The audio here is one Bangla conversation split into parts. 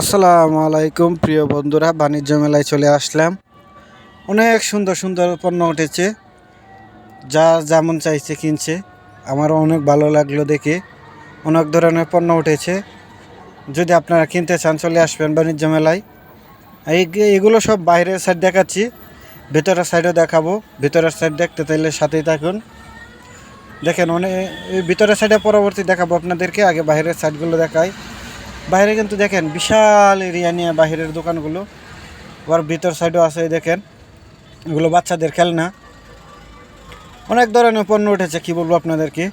আসসালামু আলাইকুম, প্রিয় বন্ধুরা, বাণিজ্য মেলায় চলে আসলাম। অনেক সুন্দর সুন্দর পণ্য উঠেছে। যা যেমন চাইছে কিনছে। আমারও অনেক ভালো লাগল দেখে। অনেক ধরনের পণ্য উঠেছে। যদি আপনারা কিনতে চান, চলে আসবেন বাণিজ্য মেলায়। এগুলো সব বাইরের সাইড দেখাচ্ছি। ভেতরের সাইডও দেখাবো। ভেতরের সাইড দেখতে চাইলে সাথেই থাকুন। দেখেন অনেক ভিতরের সাইডে পরবর্তী দেখাবো আপনাদেরকে। আগে বাইরের সাইডগুলো দেখাই। বাইরে কিন্তু দেখেন বিশাল এরিয়া নিয়ে বাহিরের দোকানগুলো। আবার ভিতর সাইডও আছে, দেখেন। এগুলো বাচ্চাদের খেলনা। অনেক ধরনের পণ্য উঠেছে, কি বলব আপনাদেরকে?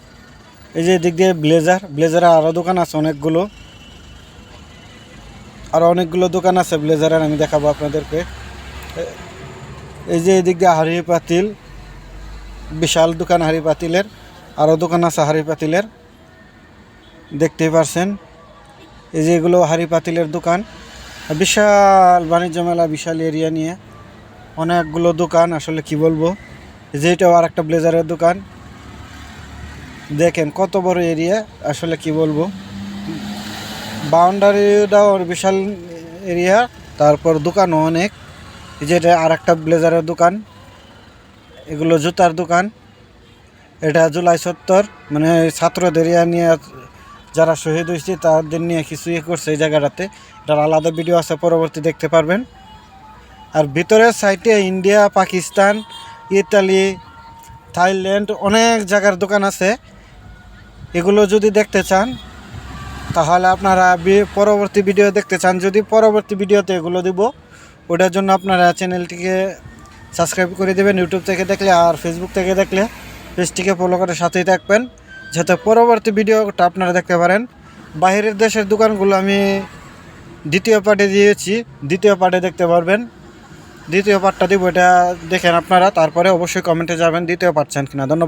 এই যে দিক দিয়ে ব্লেজার ব্লেজারের আরও দোকান আছে অনেকগুলো। আরও অনেকগুলো দোকান আছে ব্লেজারের আমি দেখাবো আপনাদেরকে। এই যে এদিক দিয়ে হাড়ি পাতিল, বিশাল দোকান হাড়ি পাতিলের। আরও দোকান আছে হাড়ি পাতিলের। দেখতেই পারছেন। এই যে এগুলো হাড়ি পাতিলের দোকান। বিশাল বাণিজ্য মেলা, বিশাল এরিয়া নিয়ে অনেকগুলো দোকান, আসলে কি বলব? এই যে এটাও আর একটা ব্লেজারের দোকান। দেখেন কত বড় এরিয়া আসলে কি বলব? বাউন্ডারিটাও বিশাল এরিয়া তারপর দোকানও অনেক। এই যে এটা আর একটা ব্লেজারের দোকান। এগুলো জুতার দোকান। এটা জুলাই সত্তর মানে ছাত্রদের নিয়ে যারা শহীদ হয়েছে, তাদের নিয়ে কিছু ইয়ে করছে এই জায়গাটাতে। এটার আলাদা ভিডিও আছে, পরবর্তী দেখতে পারবেন। আর ভিতরের সাইটে ইন্ডিয়া, পাকিস্তান, ইতালি, থাইল্যান্ড অনেক জায়গার দোকান আছে। এগুলো যদি দেখতে চান, তাহলে আপনারা পরবর্তী ভিডিও দেখতে চান। যদি পরবর্তী ভিডিওতে এগুলো দিব, ওটার জন্য আপনারা চ্যানেলটিকে সাবস্ক্রাইব করে দেবেন। ইউটিউব থেকে দেখলে আর ফেসবুক থেকে দেখলে, পেজটিকে ফলো করে সাথেই থাকবেন। যাতে পরবর্তী ভিডিওটা আপনারা দেখতে পারেন। বাইরের দেশের দোকানগুলো আমি দ্বিতীয় পার্টে দিয়েছি। দ্বিতীয় পার্টে দেখতে পারবেন। দ্বিতীয় পার্টটা দিব, এটা দেখেন আপনারা। তারপরে অবশ্যই কমেন্টে যাবেন দ্বিতীয় পার্ট চান কিনা। ধন্যবাদ।